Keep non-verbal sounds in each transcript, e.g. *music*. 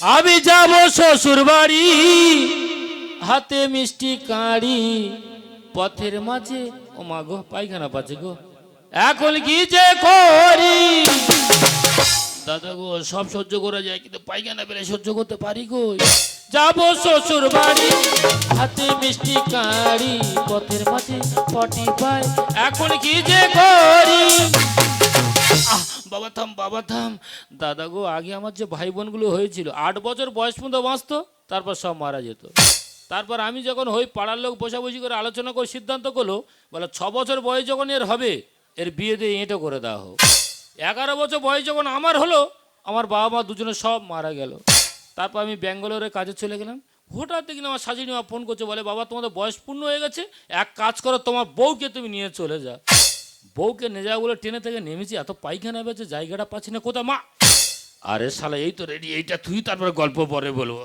আমি যাব শ্বশুর বাড়ি হাতে মিষ্টি কাঁড়ি। পথের মাঝে ও মা গো পায়খানা পাচ্ছে গো। এখন কি যে করি? দাদা গো সব সহ্য করা যায় কিন্তু পায়খানা পেলে সহ্য করতে পারি গো যাব শ্বশুর বাড়ি হাতে মিষ্টি কাঁড়ি। পথের মাঝে পটি পাই এখন কি যে করি? আহ, বাবা থাম বাবা থাম দাদা গো, আগে আমার যে ভাই বোনগুলো হয়েছিল, আট বছর বয়স পর্যন্ত বাঁচতো, তারপর সব মারা যেত। তারপর আমি যখন হই পাড়ার লোক বসাবসি করে আলোচনা করে সিদ্ধান্ত করল, বলে ছ বছর বয়স যখন এর হবে, এর বিয়ে দিয়ে এঁটো করে দেওয়া হোক। এগারো বছর বয়স যখন আমার হলো, আমার বাবা মা দুজনে সব মারা গেল। তারপর আমি ব্যাঙ্গালোরে কাজে চলে গেলাম। হঠাৎ দেখি আমার শাশুড়ি মা ফোন করছে, বলে, বাবা, তোমাদের বয়স পূর্ণ হয়ে গেছে, এক কাজ করো, তোমার বউকে তুমি নিয়ে চলে যা বউকে নিয়ে যাওয়া বলে ট্রেনে থেকে নেমেছি, এত পায়খানা বেছে জায়গাটা পাচ্ছি না কোথা মা? আরে শালা, এই তো রেডি এইটা তুই তারপরে গল্প পরে বলব।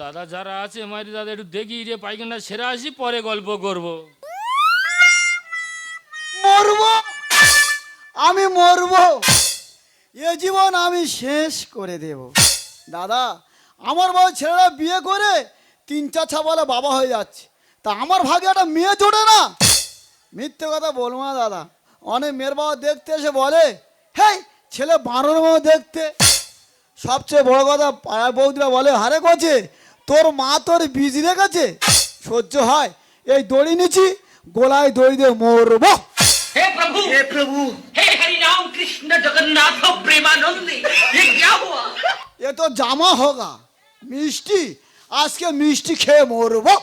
দাদা যারা আছে মারি দাদা, একটু দেখি রে পায়খানা সেরে আসি, পরে গল্প করব। মরব? আমি মরব? এ জীবন আমি শেষ করে দেব। দাদা, আমার বউ ছেলেরা বিয়ে করে তিন চার ছাপালে বাবা হয়ে যাচ্ছে তা আমার ভাগে একটা মেয়ে জোটে না মিথ্যে কথা বলবো না দাদা অনেক মেয়ের বাবা দেখতে এসে বলে হেই ছেলে বানর মতো দেখতে সবচেয়ে বড় কথা পাড়ার বৌদিরা বলে হারে গছে তোর মা তোর বীজ রেখেছে সহ্য হয় এই দড়ি নিচ্ছি গোলায় দড়ি দিয়ে মরবো हे प्रभु हे प्रभु हे हरि राम कृष्ण जगन्नाथ प्रेमानंदी ये क्या हुआ এ তো জামা হোগা মিষ্টি আজকে মিষ্টি খেয়ে মরবো।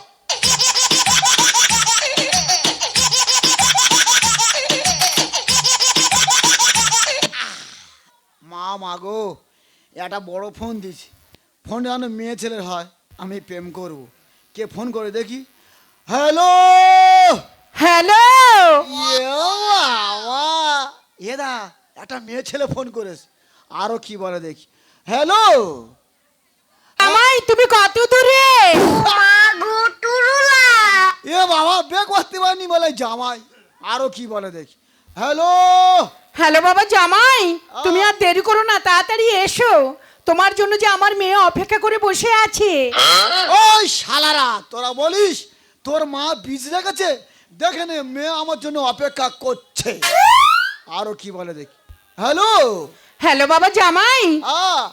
মা মাগো একটা বড় ফোন দিছি ফোন যেন মেয়ে ছেলের হয় আমি প্রেম করব। কে ফোন করে দেখি? হ্যালো! হ্যালো! এদা একটা মেয়ে ছেলে ফোন করেছে। আরও কি বলে দেখি? হ্যালো! তুমি কত দূরে? এ বাবা বে করতে পারিনি বলে জামাই। আরও কি বলে দেখি। হ্যালো? হ্যালো বাবা জামাই তুমি আর দেরি করো না তাড়াতাড়ি এসো। তোমার জন্য যে আমার মেয়ে অপেক্ষা করে বসে আছে। ওই শালারা তোরা বলিস তোর মা বীজ রেখেছে দেখে নে মেয়ে আমার জন্য অপেক্ষা করছে। আরও কি বলে দেখি। হ্যালো? হ্যালো বাবা জামাই।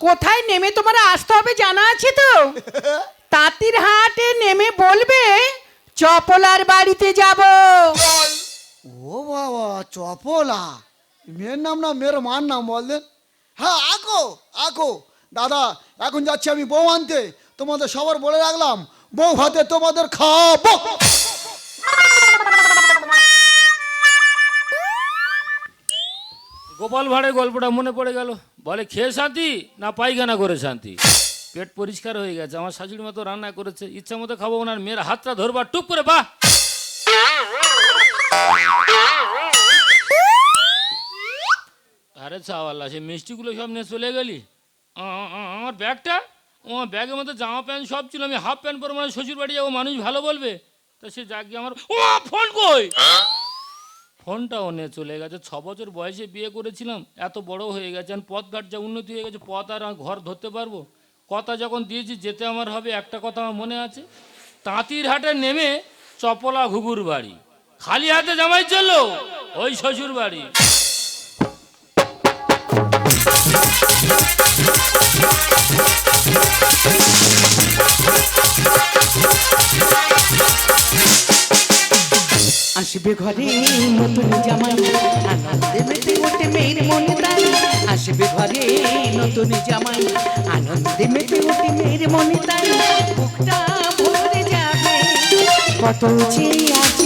কোথায় নেমে তোমার আসতে হবে জানা আছে তো? *laughs* তাঁতির হাটে নেমে বলবে চপলার বাড়িতে যাব। ও বাবা চপলা? মেয়ের নাম না মেয়ের মার নাম বললেন হ্যাঁ আকো আকো। দাদা এখন যাচ্ছি আমি বউ আনতে। তোমাদের সবার বলে রাখলাম বউ হাতে তোমাদের খাব গোপাল ভাড়ের গল্পটা মনে পড়ে গেল। বলে, খেয়ে শান্তি না পায়খানা করে শান্তি? পেট পরিষ্কার হয়ে গেছে। আমার শাশুড়ি মতো রান্না করেছে। ইচ্ছা মতো খাব ওনার মেয়ের হাতটা ধরবার টুক করে বা আরে চাওয়াল্লা সে মিষ্টিগুলো সব নিয়ে চলে গেলি? আমার ব্যাগটা? আমার ব্যাগের মধ্যে জামা প্যান্ট সব ছিল। আমি হাফ প্যান্ট পরে মানে শ্বশুর বাড়ি যাব, মানুষ ভালো বলবে? তা সে যাকে আমার ও, ফোন কই? ফোনটাও নিয়ে চলে গেছে। ছ বছর বয়সে বিয়ে করেছিলাম, এত বড় হয়ে গেছে আর পথঘাট যা উন্নতি হয়ে গেছে, পথ আর ঘর ধরতে পারব? কথা যখন দিয়েছি, যেতে আমার হবে, একটা কথা আমার মনে আছে? তাঁতির হাটে নেমে চপলা ঘুঘুর বাড়ি। খালি হাতে জামাই চলল, ওই শ্বশুর বাড়ি। আসবে ঘরে নতুন জামাই। আনন্দে মেতে ওঠে মেয়ের মনে তাই আসবে ঘরে নতুন জামাই। আনন্দে মেতে ওঠে মেয়ের মনে তাই বুকটা ভরে যাবে। কত চেয়ে আছে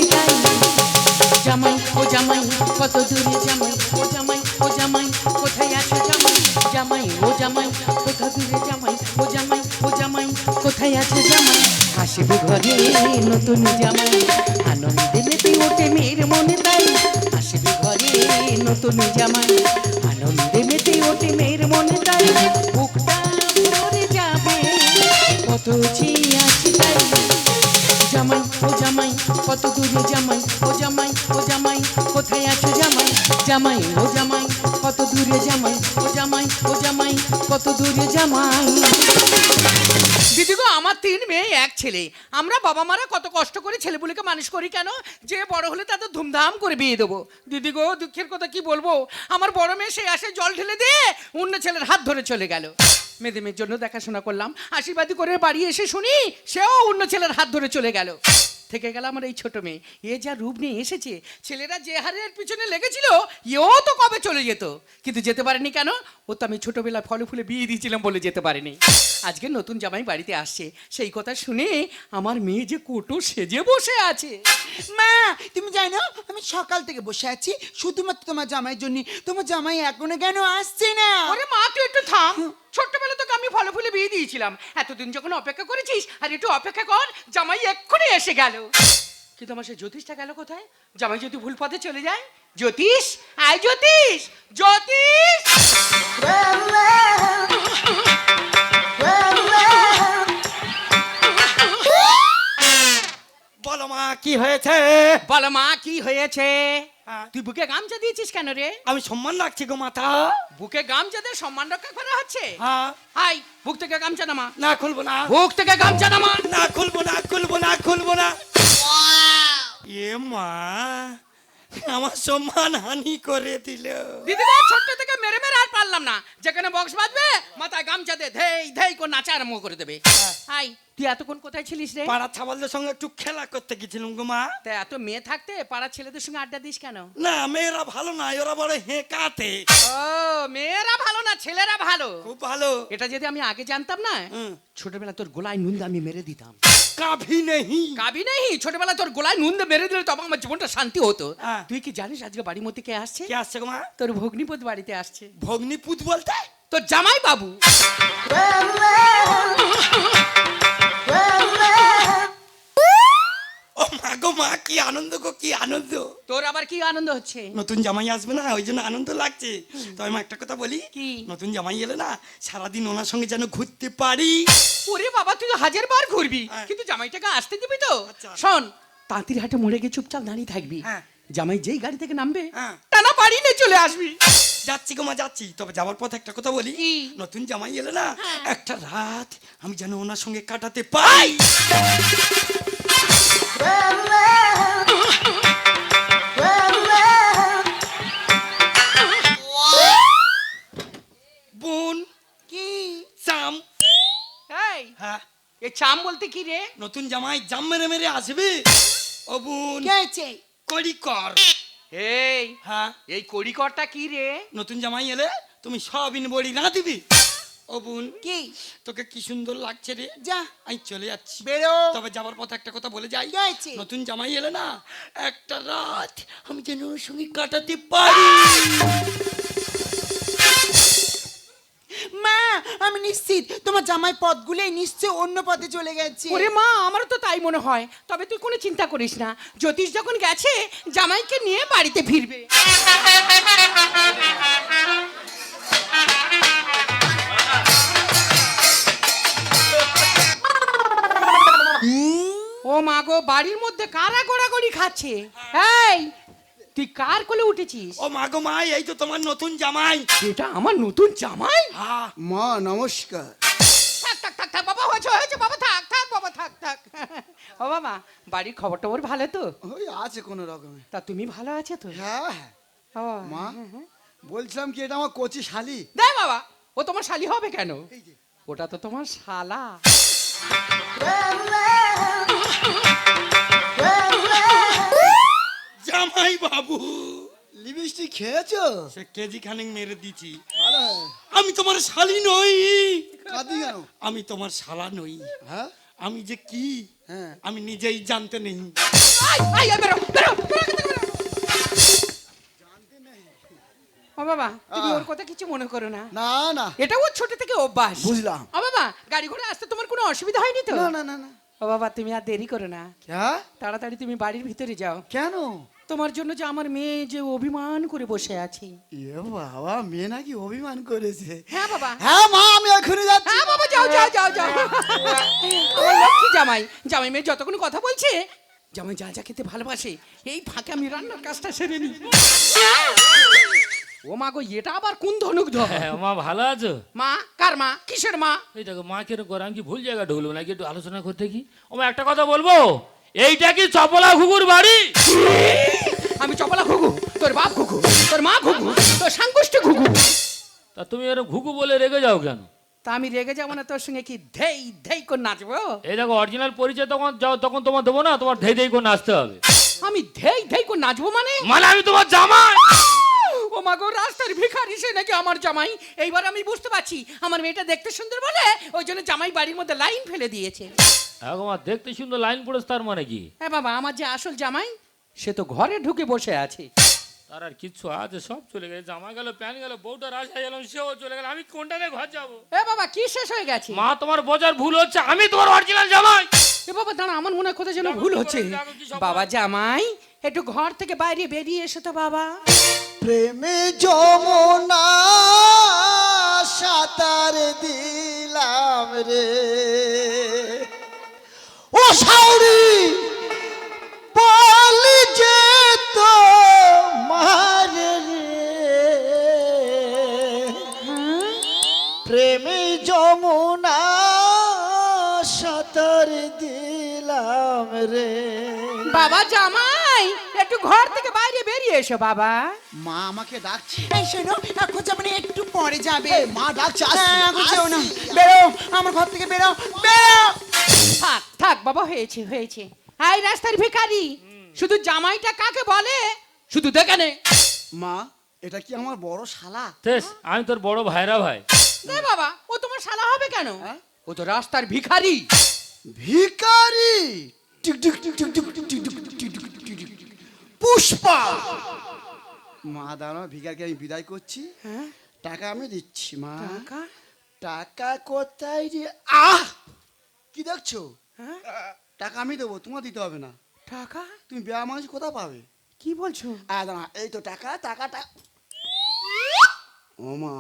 আসবে নতুন জামাই। আনন্দে মেতে ওঠে মেয়ের মনে তাই। আসবে ঘরে নতুন জামাই। আনন্দে মেতে ওঠে মেয়ের মনে তাই। কত চেয়ে আছে তাই। জামাই, ও জামাই, কত দূরে জামাই, ও জামাই ও জামাই, কোথায় আছো জামাই? জামাই, ও জামাই, কত দূরে জামাই, ও জামাই ও জামাই, কত দূরে জামাই? এক ছেলে। আমরা বাবা মারা কত কষ্ট করে ছেলেগুলোকে মানুষ করি কেন? যে বড় হলে তাদের ধুমধাম করে বিয়ে দেবো। দিদি গো, দুঃখের কথা কি বলব? আমার বড় মেয়ে সে আসে জল ঢেলে দিয়ে অন্য ছেলের হাত ধরে চলে গেল। মেয়েদের জন্য দেখাশোনা করলাম। আশীর্বাদী করে বাড়ি এসে শুনি, সেও অন্য ছেলের হাত ধরে চলে গেল। থেকে গেল আমার এই ছোট মেয়ে। এ যা রূপ নিয়ে এসেছে, ছেলেরা যে হারের পিছনে লেগেছিল, এও তো কবে চলে যেত? কিন্তু যেতে পারেনি কেন? ও তো আমি ছোটবেলায় ফলে ফুলে বিয়ে দিয়েছিলাম বলে যেতে পারেনি। আজকে নতুন জামাই বাড়িতে আসছে সেই কথা শুনে আমার মেয়ে যে কোটো সেজে বসে আছে। মা তুমি জানো আমি সকাল থেকে বসে আছি শুধুমাত্র তোমার জামাইয়ের জন্য। তোমার জামাই এখনও কেন আসছে না? ওরে মা তুই একটু থাম। ছোট্টবেলা তোকে আমি ফলে ফুলে বিয়ে দিয়েছিলাম। এতদিন যখন অপেক্ষা করেছিস আর একটু অপেক্ষা কর জামাই এক্ষুনি এসে গেল। কিন্তু আমার সে জ্যোতিষটা গেল কোথায়? জামাই যদি ভুল পথে চলে যায় জ্যোতিষ আয় জ্যোতিষ জ্যোতিষ! কি হয়েছে? বলো মা কি হয়েছে? হ্যাঁ। তুই বুকে গামছা দিয়েছিস কেন রে? আমি সম্মান রাখছি গো মাথা বুকে গামছা দিয়ে সম্মান রক্ষা করা হচ্ছে? হ্যাঁ হাই বুক থেকে গামছা নামা। না খুলবো না। বুক থেকে গামছা নামা। না খুলবো না খুলবো না খুলবো না। এ মা আমার সম্মান হানি করে দিল। দিদি ছোট্ট থেকে মেরে মেরে পারলাম না। যেখানে বক্স বাজবে মাথায় গামছা দে ধেই ধেই করে নাচা আরম্ভ করে দেবে। হাই। তুই এতক্ষণ কোথায় ছিলিস রে? পাড়া ছাবালদের সঙ্গে একটু খেলা করতে গেছিলাম গো মা। তা এত মেয়ে থাকতে পাড়ার ছেলেদের সঙ্গে আড্ডা দিস কেন? না মেয়েরা ভালো না ওরা বড় হেঁকাতে। ও মেয়েরা ভালো না ছেলেরা ভালো। খুব ভালো। এটা যদি আমি আগে জানতাম না। ছোটবেলা তোর গোলায় নুন দিয়ে আমি মেরে দিতাম। কাভি নেই কাভি নেই ছোটবেলা তোর গোলায় নুন দিয়ে মেরে দিলে তখন আমার জীবনটা শান্তি হতো। হ্যাঁ। তুই কি জানিস আজকে বাড়ির মধ্যে কে আসছে? কে আসছে গো মা? তোর ভগ্নিপদ বাড়িতে আসছে। ভগ্নিপুত বলতে? তোর জামাই বাবু মা কি আনন্দ গো কি আনন্দ। তোর আবার কি আনন্দ হচ্ছে? নতুন জামাই আসবে না ওই জন্য আনন্দ লাগছে। তবে মা একটা কথা বলি কি? নতুন জামাই এলে না সারাদিন ওনার সঙ্গে যেন ঘুরতে পারি। ওরে বাবা তুই হাজার বার ঘুরবি। হ্যাঁ। কিন্তু জামাইটাকে আসতে দিবি তো? আচ্ছা। শোন তাঁতির হাটে মরে গিয়ে চুপচাপ দাঁড়িয়ে থাকবি। হ্যাঁ। জামাই যেই গাড়ি থেকে নামবে হ্যাঁ। টানা বাড়ি নিয়ে চলে আসবি। যাচ্ছি গো মা যাচ্ছি। তবে যাওয়ার পথে একটা কথা বলি নতুন জামাই এলে না। একটা রাত আমি যেন ওনার সঙ্গে কাটাতে পাই বোন কি? চাম। এই হ্যাঁ। এ চাম বলতে কি রে? নতুন জামাই জাম মেরে মেরে আসবে। ও বোন কে হয়েছে করি কর এই হ্যাঁ। এই কড়িকরটা কি রে? নতুন জামাই এলে তুমি সবিন বড়ি না দিবি ও বোন কি? তোকে কি সুন্দর লাগছে রে? যা। আমি চলে যাচ্ছি। বেরো। তবে যাবার পথে একটা কথা বলে যাই? নতুন জামাই এলে না একটা রাত আমি যেন ওর সঙ্গে কাটাতে পারি। মা আমি নিশ্চিত তোমার জামাই পথগুলোই নিশ্চয় অন্য পথে চলে গেছে। ওরে মা আমারও তো তাই মনে হয়। তবে তুই কোনো চিন্তা করিস না। জ্যোতিষ যখন গেছে জামাইকে নিয়ে বাড়িতে ফিরবে। ও মা গো বাড়ির মধ্যে কারা গোড়াগড়ি খাচ্ছে? এই তুই কার কোলে উঠেছিস? ও মা গো মা এই তো তোমার নতুন জামাই। এটা আমার নতুন জামাই? হ্যাঁ। মা নমস্কার। থাক থাক থাক থাক বাবা হয়েছে হয়েছে বাবা থাক থাক বাবা থাক থাক। ও বাবা বাড়ির খবর টবর ভালো তো? ওই আছে কোনো রকমে। তা তুমি ভালো আছো তো? হ্যাঁ হ্যাঁ। ও, মা বলছিলাম কি এটা আমার কচি শালি। দে বাবা ও তোমার শালি হবে কেন? এই যে। ওটা তো তোমার শালা। জামাই বাবু। লিপস্টিক খেয়েছো? সে কেজি খানিক মেরে দিছি আমি তোমার শালি নই। আমি তোমার শালা নই। হ্যাঁ? আমি যে কি? হ্যাঁ। আমি নিজেই জানতে নেই। ও বাবা তুমি ওর কথা কিছু মনে করো না। না না। এটা ওর ছোট থেকে অভ্যাস। বুঝলাম। ও বাবা গাড়ি ঘোড়া আসতে তোমার কোনো অসুবিধা হয়নি তো? না না না ও বাবা তুমি আর দেরি করো না। হ্যাঁ তাড়াতাড়ি তুমি বাড়ির ভিতরে যাও। কেন? তোমার জন্য যে আমার মেয়ে যে অভিমান করে বসে আছে। এ বাবা মেয়ে নাকি অভিমান করেছে। হ্যাঁ বাবা। হ্যাঁ মা আমি এখনই যাচ্ছি। হ্যাঁ বাবা যাও যাও যাও যাও। আমার লক্ষ্মী জামাই জামাই মেয়ে যতক্ষণ কথা বলছে জামাই যা যা খেতে ভালোবাসে এই ফাঁকে আমি রান্নার কাজটা সেরে নিই। মা গো এটা আবার কোন ধনুক ধর? হ্যাঁ মা ভালো আছো? মা কার মা? কিসের মা? এই দেখো মা কেন করে আমি কি ভুল জায়গা ঢুকলো নাকি একটু আলোচনা করতে কি? ও মা একটা কথা বলব? এইটা কি চপলা ঘুঘুর বাড়ি? আমি চপলা ঘুঘু তোর বাপ ঘুঘু তোর মা ঘুঘু তোর সাংগুষ্টি ঘুঘু। তা তুমি এরকম ঘুঘু বলে রেগে যাও কেন? তা আমি রেগে যাব না তোর সঙ্গে কি ধেই ধেই করে নাচবো? এই দেখো অরিজিনাল পরিচয় তখন যাও তখন তোমার দেবো না তোমার ধেই ধেই করে নাচতে হবে। আমি ধেই ধেই করে নাচবো মানে? মানে আমি তোমার জামাই! ও মা গো রাস্তার ভিখারি সে নাকি আমার জামাই। এইবার আমি বুঝতে পারছি আমার মেয়েটা দেখতে সুন্দর বলে ওই জন্য জামাই বাড়ির মধ্যে লাইন ফেলে দিয়েছে। এখন আমার দেখতে সুন্দর লাইন পড়েছে তার মানে কি? হ্যাঁ বাবা আমার যে আসল জামাই সে তো ঘরে ঢুকে বসে আছে। তার আর কিচ্ছু আছে সব চলে গেছে। জামা গেল প্যান্ট গেল বউটা রাজা গেলাম সেও চলে গেল। আমি কোনটা নিয়ে ঘর যাব? এ বাবা কি শেষ হয়ে গেছে? মা তোমার বোঝার ভুল হচ্ছে আমি তোমার অরিজিনাল জামাই। এ বাবা দাঁড়া আমার মনে হয় কোথায় যেন ভুল হচ্ছে। বাবা জামাই একটু ঘর থেকে বাইরে বেরিয়ে এসো তো বাবা। প্রেমে যমুনা সাঁতার দিলাম রে। সাউরি বলি যে তো মারে প্রেমে যমুনা সাঁতার দিলাম রে। বাবা জামাই একটু ঘর থেকে বাইরে বেরিয়ে এসো বাবা। মা আমাকে ডাকছে। এই শোনো এখন যাবে না একটু পরে যাবে। মা ডাকছে, আসছি, হ্যাঁ, এখন যেও না। বেরো আমার ঘর থেকে বেরো বেরো। থাক থাক বাবা হয়েছে হয়েছে এই রাস্তার ভিখারি শুধু জামাইটা কাকে বলে শুধু দেখে নে মা এটা কি আমার বড় শালা তেস আমি তোর বড় ভাইরা ভাই দে বাবা ও তোমার শালা হবে কেন ও তো রাস্তার ভিখারি ভিখারি tick tick tick tick tick tick tick tick tick tick tick tick. Pushpa মা দাঁড়া ভিকারকে আমি বিদায় করছি হ্যাঁ টাকা আমি দিচ্ছি মা টাকা টাকা কোথায় রে আহ কি দেখছ? হ্যাঁ? টাকা আমি দেবো তোমার দিতে হবে না। টাকা? তুমি বেয়া মানুষ কোথায় পাবে? কি বলছো? দাঁড়া এই তো টাকা টাকাটা ও মা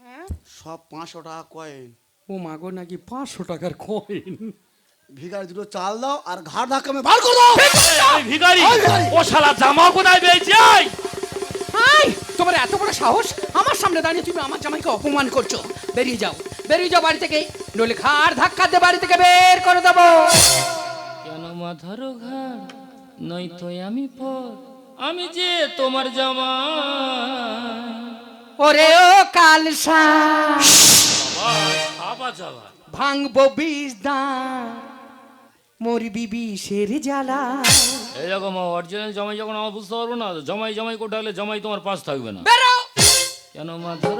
হ্যাঁ? সব পাঁচশো টাকা কয়েন ও মাগো নাকি পাঁচশো টাকার কয়েন ভিকারি দুটো চাল দাও আর ঘাড় ধাক্কা বার করে দাও। ভিখারি। ও শালা জামা কোথায় পেয়েছি? এই? তোমার এত বড় সাহস? আমার সামনে দাঁড়িয়ে তুমি আমার জামাইকে অপমান করছ। বেরিয়ে যাও বেরিয়ে যাও বাড়ি থেকে। নইলে ঘাড় ধাক্কা দিয়ে বাড়ি থেকে বের করে দেবো। কেন মাথারো ঘাড়? নই তো আমি পর। আমি যে তোমার জামা। ওরে ও কালসা ভাঙবো বিষ দাঁত মরবি বিষের জ্বালা। এইরকম অরিজিনাল জামাই যখন আমার বুঝতে পারব না জামাই জামাই কোটা হলে জামাই তোমার পাশ থাকবে না। বেরো! কেন মা ধর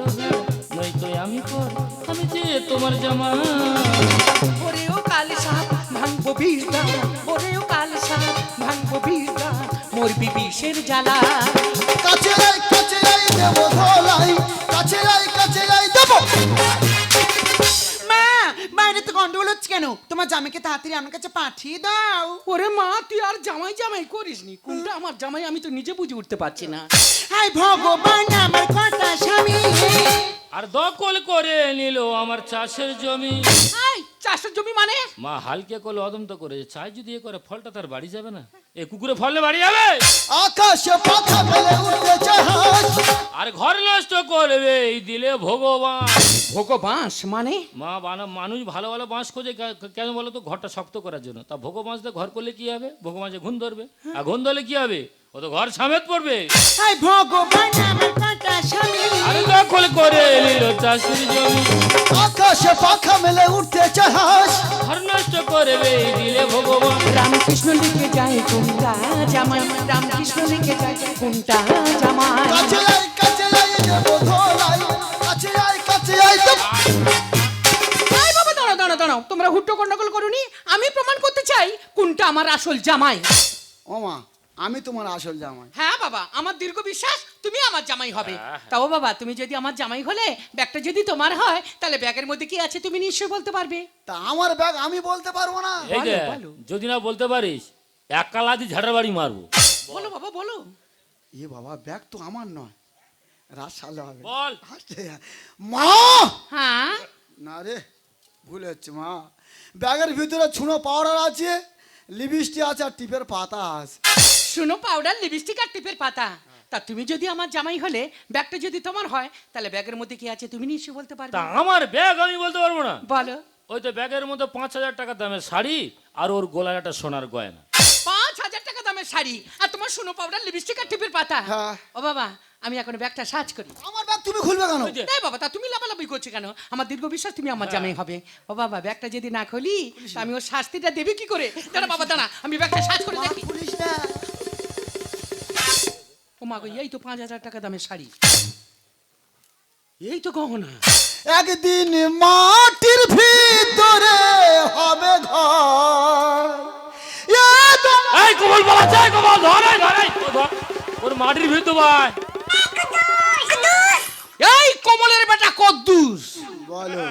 নই তো আমি কর আমি যে তোমার জামা। ওরেও কাল সাপ ভাঙবো বিষদা ওরেও কাল সাপ ভাঙবো বিষদা মোর বিষের জ্বালা। কাছে রাই কাছে রাই দেবো ধলাই কাছে রাই কাছে রাই দেবো। বাইরে তো গন্ডগোল হচ্ছে কেন? তোমার জামাইকে তাড়াতাড়ি আমার কাছে পাঠিয়ে দাও। ওরে মা তুই আর জামাই জামাই করিস নি কোনটা আমার জামাই আমি তো নিজে বুঝে উঠতে পারছি না। হাই ভগবান আমার কথা স্বামী। আর দখল করে নিল আমার চাষের জমি। এই চাষের জমি মানে? মা হালকে করলে অদন্ত করে চাই যদি এ করে ফলটা তার বাড়ি যাবে না এ কুকুরে ফললে বাড়ি যাবে। আকাশে পাখা মেলে উঠতে জাহাজ। আর ঘর নষ্ট করবে এই দিলে ভগবান। ভোগো বাঁশ মানে? মা বানা মানুষ ভালো ভালো বাঁশ খোঁজে কেন বলো তো ঘরটা শক্ত করার জন্য। তা ভোগ বাঁশ ঘর করলে কি হবে? ভোগ বাঁশে ঘুম ধরবে। আর ঘুম ধরলে কি হবে? ও তো ঘর সামেত পড়বে। হাই ভগবান আমার কটা স্বামী আরে দখল করে নিল চাষের জমি। আকাশে পাখা মেলে উঠতে জাহাজ ঘর নষ্ট করবে দিলে ভগবান। রামকৃষ্ণ লিখে যায় কোনটা জামাই? রামকৃষ্ণ লিখে যায় কোনটা জামাই? কাছে আই কাছে আই দেব ধলাই কাছে আই কাছে আই দেব এই বাবা দাঁড়াও দাঁড়াও দাঁড়াও। তোমরা হুট্টো গন্ডগোল করুনি? আমি প্রমাণ করতে চাই কোনটা আমার আসল জামাই। ও মা আমি তোমার আসল জামাই। হ্যাঁ বাবা আমার দীর্ঘ বিশ্বাস তুমি আমার জামাই হবে। তাও বাবা তুমি যদি আমার জামাই হলে ব্যাগটা যদি তোমার হয় তাহলে ব্যাগের মধ্যে কি আছে তুমি নিশ্চয়ই বলতে পারবে? তা আমার ব্যাগ আমি বলতে পারব না। এই যে বলো, বলো। যদি না বলতে পারিস এক কালাদি ঝাড়ার বাড়ি মারবো। বলো বাবা বলো। এ বাবা ব্যাগ তো আমার নয়। রাত সালে হবে। বল। হাসতে মা! হ্যাঁ? না রে ভুল হচ্ছে মা। ব্যাগের ভিতরে ছুনো পাউডার আছে। লিপস্টিক আছে আর টিপের পাতা আছে। শুনো পাউডার লিপস্টিক আর টিপের পাতা। তা তুমি যদি আমার জামাই হলে ব্যাগটা যদি তোমার হয় তাহলে ব্যাগের মধ্যে কি আছে তুমি নিশ্চয়ই বলতে পারবে? তা আমার ব্যাগ আমি বলতে পারব না। বলো। ওই তো ব্যাগের মধ্যে পাঁচ হাজার টাকা দামের শাড়ি আর ওর গলায় একটা সোনার গয়না। পাঁচ হাজার টাকা দামের শাড়ি। আর তোমার শুনো পাউডার লিপস্টিক আর টিপের পাতা? হ্যাঁ। ও বাবা আমি এখন ব্যাগটা সার্চ করি। আমার ব্যাগ তুমি খুলবে কেন? এই বাবা তা তুমি লাফালাফি করছ কেন? আমার দীর্ঘ বিশ্বাস তুমি আমার জামাই হবে। ও বাবা ব্যাগটা যদি না খুলি তা আমি ওর শাস্তিটা দেবে কি করে? দাঁড়া বাবা দাঁড়া আমি ব্যাগটা সার্চ করে দেখি। পুলিশ না। ও মা গো এই তো পাঁচ হাজার টাকা দামের শাড়ি। এই তো গহনা। একদিন মাটির ভিতরে হবে ঘর। এই কমল বাবা চাই কমল ধরে ধরে। ওর মাটির ভিতর ভাই। কমলের বেটা কদ্দুস। বলো।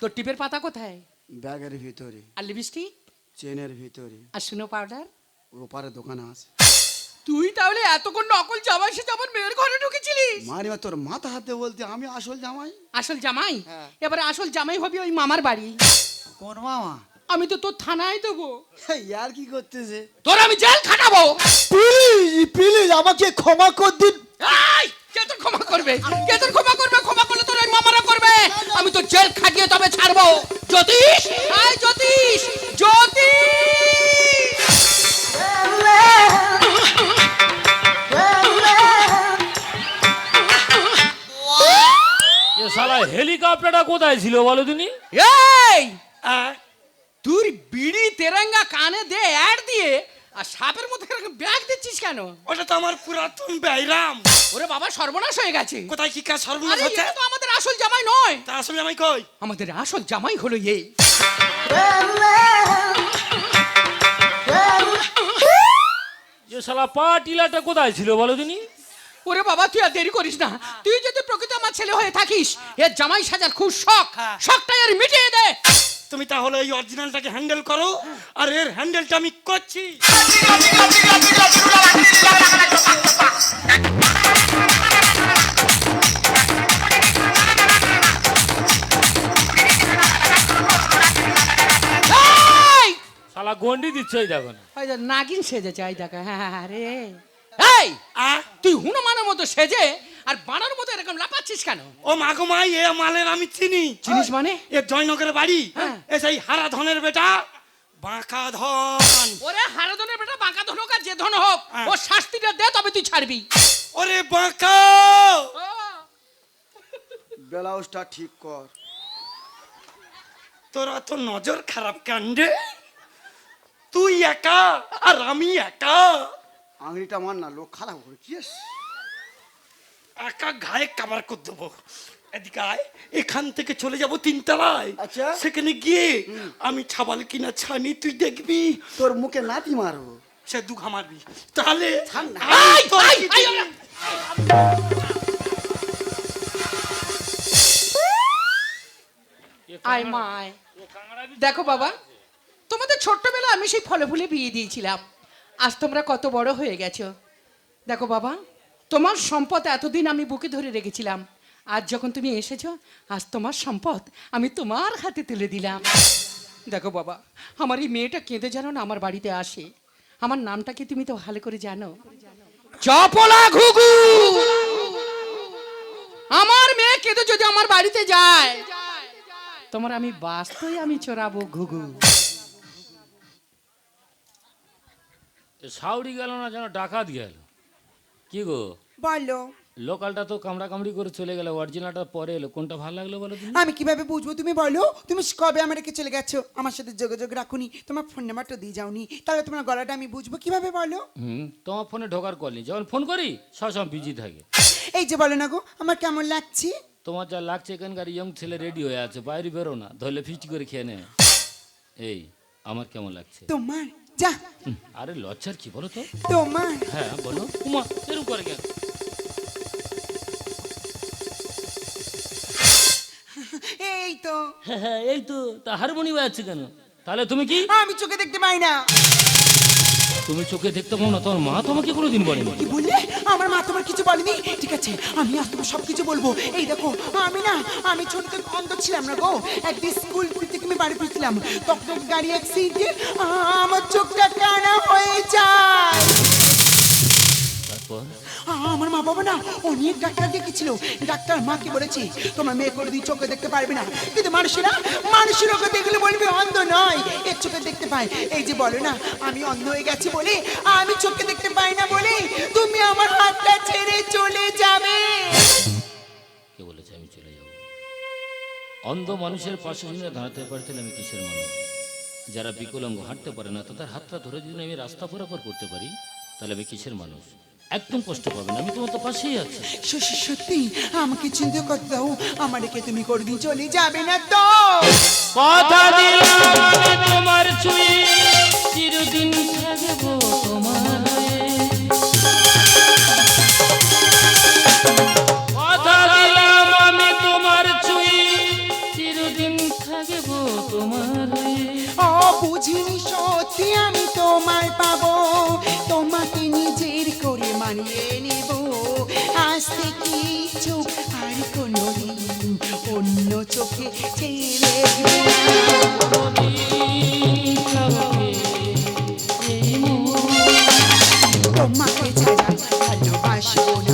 তোর টিপের পাতা কোথায়? ব্যাগের ভিতরে। আর লিপস্টিক? চেনের ভিতরে। আর শুনো পাউডার? ওপারে দোকানে আছে। তুই তাহলে এতক্ষণ নকল জামাই সে আমার মেয়ের ঘরে ঢুকেছিলি মারিমা তোর মাথা হাতে বলতে আমি আসল জামাই? আসল জামাই? হ্যাঁ। এবারে আসল জামাই হবে ওই মামার বাড়ি। কোন মামা? আমি তো তোর থানায় দেবো। ইয়ার কি করতেছে? তোর আমি জেল খাটাবো। প্লিজ প্লিজ আমাকে ক্ষমা কর দিন। এই, কে তোর ক্ষমা করবে? কে তোর ক্ষমা করবে? ক্ষমা করলে তোর মামারা করবে। আমি তো জেল খাটিয়ে তবে ছাড়বো। জ্যোতিষ? আয় জ্যোতিষ! জ্যোতিষ! এ হেলিকপ্টারটা কোথায় ছিল বলো তুমি? এই! তুই বিড়ি তেরঙ্গা কানে দে অ্যাড দিয়ে আর সাপের মধ্যে এরকম ব্যাগ দিচ্ছিস কেন? ওটা তো আমার পুরাতন ব্যাইরাম। ওরে বাবা সর্বনাশ হয়ে গেছে। কোথায় কি কাজ সর্বনাশ আরে হচ্ছে? এটা তো আমাদের আসল জামাই নয়। তা আসলে আমি কই? আমাদের আসল জামাই হলো এই এ শালা পা টিলাটা কোথায় ছিল বলো তুমি ওরে বাবা তুই আর দেরি করিস না। তুই যদি প্রকৃত আমার ছেলে হয়ে থাকিস এর জামাই সাজার খুব শখ। হ্যাঁ। শখটা এর মিটিয়ে দে। তুমি তাহলে এই অরিজিনালটাকে হ্যান্ডেল করো আর এর হ্যান্ডেলটা আমি করছি! শালা গন্ডি দিচ্ছে এই দেখো না। ওই যে নাগিন সেজে চাই দেখা হ্যাঁ রে। এই! তুই হুনুমানের মতো সেজে আর বানার মতো এরকম লাপাচ্ছিস কেন? ও মাগো মাই এ মালের আমি চিনি। চিনিস মানে? এ জয়নগরের বাড়ি। হ্যাঁ। এ সেই হারা ধনের বেটা বাঁকা ধন। ওরে হারাধনের বেটা বাঁকা ধন হোক আর যে ধন হোক হ্যাঁ। ও শাস্তিটা দে তবে তুই ছাড়বি। ওরে বাঁকা! ব্লাউজটা ঠিক কর। তোরা তো নজর খারাপ কাণ্ডে তুই একা আর আমি একা। আঙুলিটা মার না লোক খারাপ করে কি? একা ঘায়ে কাবার করে দেবো। এদিকে আয়, এখান থেকে চলে যাব তিনতলায়। আচ্ছা। সেখানে গিয়ে আমি ছাবাল কিনা ছানি তুই দেখবি। তোর মুখে নাতি মারবো। সে দু ঘামারবি তাহলে আয় মায় দেখো বাবা তোমাদের ছোট্টবেলা আমি সেই ফলে ফুলে বিয়ে দিয়েছিলাম। আজ তোমরা কত বড় হয়ে গেছো। দেখো বাবা তোমার সম্পদ এতদিন আমি বুকে ধরে রেখেছিলাম। আজ যখন তুমি এসেছ, আজ তোমার সম্পদ আমি তোমার হাতে তুলে দিলাম। দেখো বাবা, আমার এই মেয়েটা কেঁদে যেন না আমার বাড়িতে আসে। আমার নামটা কি তুমি তো ভালো করে জানো? চপলা ঘুঘু! আমার মেয়ে কেঁদে যদি আমার বাড়িতে যায়, তোমার আমি বাস্তই আমি চোরাবো ঘুঘু। সাউরি গেল না যেন ডাকাত গেল? কি গো? বলো। লোকালটা তো কামড়া কামড়ি করে চলে গেল অরিজিনালটা পরে এলো। কোনটা ভালো লাগল বলো তুমি? আমি কীভাবে বুঝব তুমি বলো? তুমি কবে আমার রেখে চলে গেছো? আমার সাথে যোগাযোগ রাখুনি। তোমার ফোন নাম্বারটা দিয়ে যাওনি। তাহলে তোমার গলাটা আমি বুঝব কীভাবে বলো? হুম তোমার ফোনে ঢোকার কল নেই। যখন ফোন করি সবসময় বিজি থাকে। এই যে বলো না গো আমার কেমন লাগছে? তোমার যা লাগছে এখানকার ইয়ং ছেলে রেডি হয়ে আছে বাইরে বেরো না। ধরলে ফিস্টি করে খেয়ে নে। এই আমার কেমন লাগছে? তোমার যা। আরে লজ্জার কি বলো তো? তোমা হ্যাঁ বলো। উমা এরকম করে কেন? এই তো। হ্যাঁ হ্যাঁ এই তো। তা হারমোনিয়াম আছে কেন? তাহলে তুমি কি? আমি চোখে দেখতে পাই না। তুমি চোখে দেখতে পাও না তোমার মা তোমাকে কোনোদিন বলেনি। কি বললে? আমার মা তোমার কিছু বলেনি। ঠিক আছে আমি আজ তোমার সব কিছু বলব। এই দেখো আমি না আমি ছোট থেকে অন্ধ ছিলাম না গো। একদিন স্কুল থেকে আমি বাড়ি ফিরছিলাম। তখন গাড়ি অ্যাক্সিডেন্টে আমার চোখটা কানা হয়ে যায়। তারপর? আমার মা বাবা না অনেক ডাক্তার দেখেছিল। ডাক্তার মাকে বলেছে, তোমার মেয়ে করে দিয়ে চোখে দেখতে পারবে না। কিন্তু মানুষেরা, মানুষের ওকে দেখলে বলবে অন্ধ নয়। এর চোখে দেখতে পায়। এই যে বলো না, আমি অন্ধ হয়ে গেছি বলে, আমি চোখে দেখতে পাই না বলে, তুমি আমার হাতটা ছেড়ে চলে যাবে। কে বলেছে আমি চলে যাব? অন্ধ মানুষের পাশে যদি দাঁড়াতে পারি তাহলে আমি কিসের মানুষ? যারা বিকলাঙ্গ, হাঁটতে পারে না, তাদের হাতটা ধরে যদি আমি রাস্তা পারাপার করতে পারি, তাহলে আমি কিসের মানুষ? একদম কষ্ট পাবেন আমি তোমার তো পাশেই আছি। সত্যি সত্যি? আমাকে চিন্তা করতে দাও। আমার একে তুমি কোনদিন চলে যাবে না তো? কথা দিলাম তোমার ছুঁয়ে। চিরদিন থাকব ভালোবাসবো